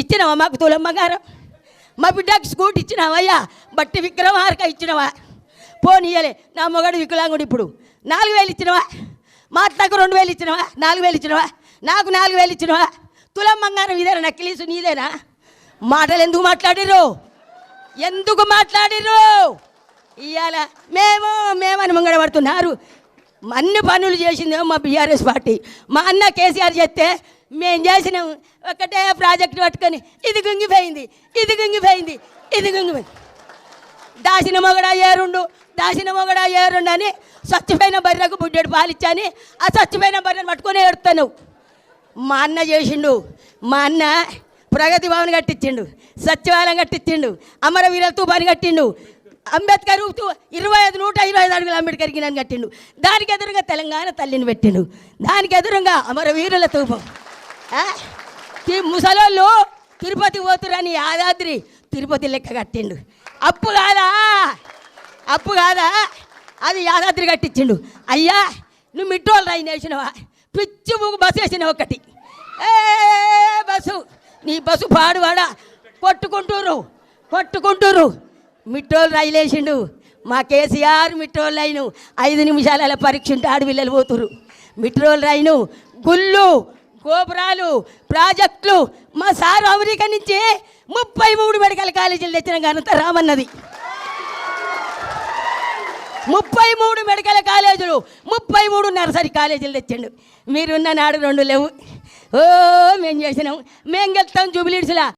ఇచ్చినావా మాకు తులం బంగారం? మా బిడ్డకి స్కూటీ ఇచ్చినావయ్యా బట్టి విక్రమార్క ఇచ్చినవా? పోనీయలే నా మొగడు వికలాంగుడు ఇప్పుడు. నాలుగు వేలు ఇచ్చినవా? మా అత్తకు రెండు వేలు ఇచ్చినవా? నాలుగు వేలు ఇచ్చినవా? నాకు నాలుగు వేలు ఇచ్చినవా? తులం బంగారం ఇదేనా? నక్కిలీసు నీదేనా? మాటలు ఎందుకు మాట్లాడిర్రు? ఎందుకు మాట్లాడిర్రు? ఇవాళ మేము మేమని ముంగడ పడుతున్నారు అన్ని పనులు చేసిందేమో మా బీఆర్ఎస్ పార్టీ. మా అన్న కేసీఆర్ చెప్తే మేము చేసినాం ఒకటే ప్రాజెక్ట్ పట్టుకొని ఇది గుంగిపోయింది ఇది గుంగిపోయింది ఇది గుంగిపోయింది. దాసిన మొగడ ఏరుండు దాసిన మొగడ ఏరుండు అని స్వచ్ఛమైన బర్రెకు బుడ్డెడు పాలిచ్చాని ఆ స్వచ్ఛమైన బర్రెను పట్టుకొని ఏడుతాను మా అన్న చేసిండు మా అన్న ప్రగతి భవన్ కట్టించిండు సచివాలయం కట్టించిండు అమరవీర తూపాని కట్టిండు అంబేద్కర్ ఇరవై ఐదు నూట ఇరవై ఐదు అడుగులు అంబేద్కర్కి నన్ను కట్టిండు. దానికి ఎదురుగా తెలంగాణ తల్లిని పెట్టిండు. దానికి ఎదురుగా అమరవీరుల తూపం. ముసలోళ్ళు తిరుపతి పోతురని యాదాద్రి తిరుపతి లెక్క కట్టిండు. అప్పు కాదా? అప్పు కాదా? అది యాదాద్రి కట్టించిండు. అయ్యా నువ్వు మిట్టోళ్ళు రైన్ వేసినవా? పిచ్చి ముగ్గు బస్సు వేసిన ఒకటి ఏ బస్సు నీ బస్సు పాడువాడా కొట్టుకుంటురు కొట్టుకుంటురు మిట్టోళ్ళు రైలు వేసిండు. మా కేసీఆర్ మిట్రోల్ రైను ఐదు నిమిషాల పరీక్ష ఉంటే ఆడపిల్లలు పోతురు మిట్రోల్ రైను గుళ్ళు గోపురాలు ప్రాజెక్టులు మా సారు అమెరికా నుంచి ముప్పై మూడు మెడికల్ కాలేజీలు తెచ్చిన ఘనత రామన్నది. ముప్పై మూడు మెడికల్ కాలేజీలు ముప్పై మూడు నర్సరీ కాలేజీలు తెచ్చిండు. మీరున్న నాడు రెండు లేవు. ఓ మేము చేసినాం. మేము గెలుస్తాం జూబిలీడ్స్లా